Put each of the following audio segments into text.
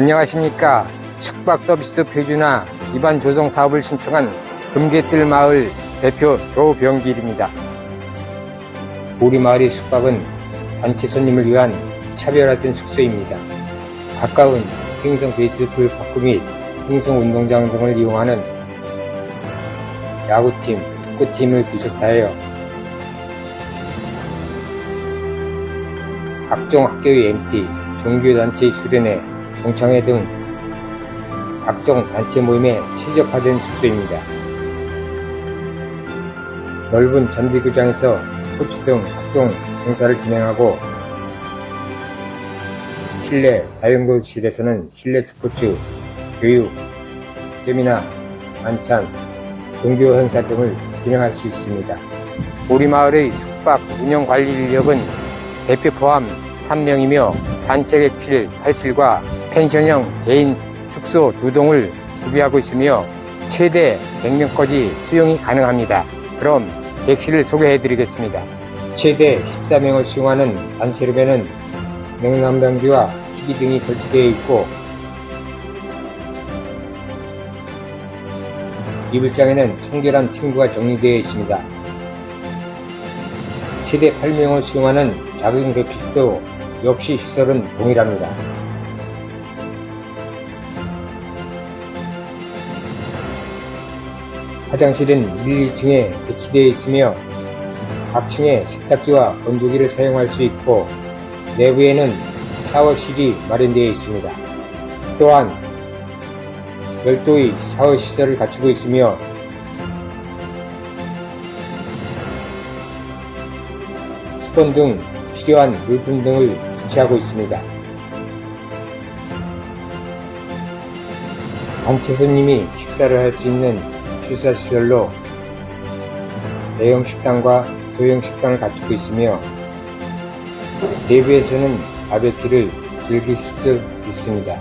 안녕하십니까. 숙박 서비스 표준화 기반 조성 사업을 신청한 금계뜰 마을 대표 조병길입니다. 우리 마을의 숙박은 단체 손님을 위한 차별화된 숙소입니다. 가까운 행성 베이스풀 파크 및 행성 운동장 등을 이용하는 야구팀, 축구팀을 비롯하여 각종 학교의 MT, 종교단체의 수련회, 동창회 등 각종 단체 모임에 최적화된 숙소입니다. 넓은 잔디구장에서 스포츠 등 각종 행사를 진행하고 실내 다용도실에서는 실내 스포츠, 교육, 세미나, 만찬, 종교 행사 등을 진행할 수 있습니다. 우리 마을의 숙박 운영 관리 인력은 대표 포함 3명이며 단체 객실 8실과 펜션형 개인 숙소 2동을 구비하고 있으며 최대 100명까지 수용이 가능합니다. 그럼 객실을 소개해 드리겠습니다. 최대 14명을 수용하는 단체룸에는 냉난방기와 TV 등이 설치되어 있고 이불장에는 청결한 침구가 정리되어 있습니다. 최대 8명을 수용하는 작은 객실도 역시 시설은 동일합니다. 화장실은 1, 2층에 배치되어 있으며 각 층에 세탁기와 건조기를 사용할 수 있고 내부에는 샤워실이 마련되어 있습니다. 또한 별도의 샤워 시설을 갖추고 있으며 수건 등 필요한 물품 등을 비치하고 있습니다. 단체 손님이 식사를 할 수 있는 취사시설로 대형 식당과 소형 식당을 갖추고 있으며 내부에서는 바베큐를 즐길 수 있습니다.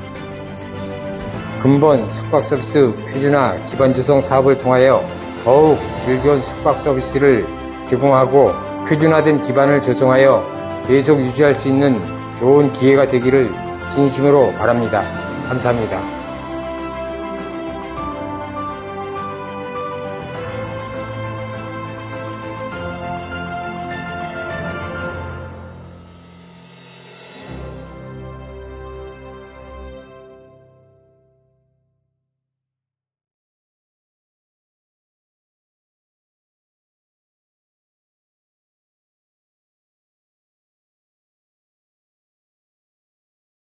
근본 숙박 서비스 표준화 기반 조성 사업을 통하여 더욱 질 좋은 숙박 서비스를 제공하고 표준화된 기반을 조성하여 계속 유지할 수 있는 좋은 기회가 되기를 진심으로 바랍니다. 감사합니다.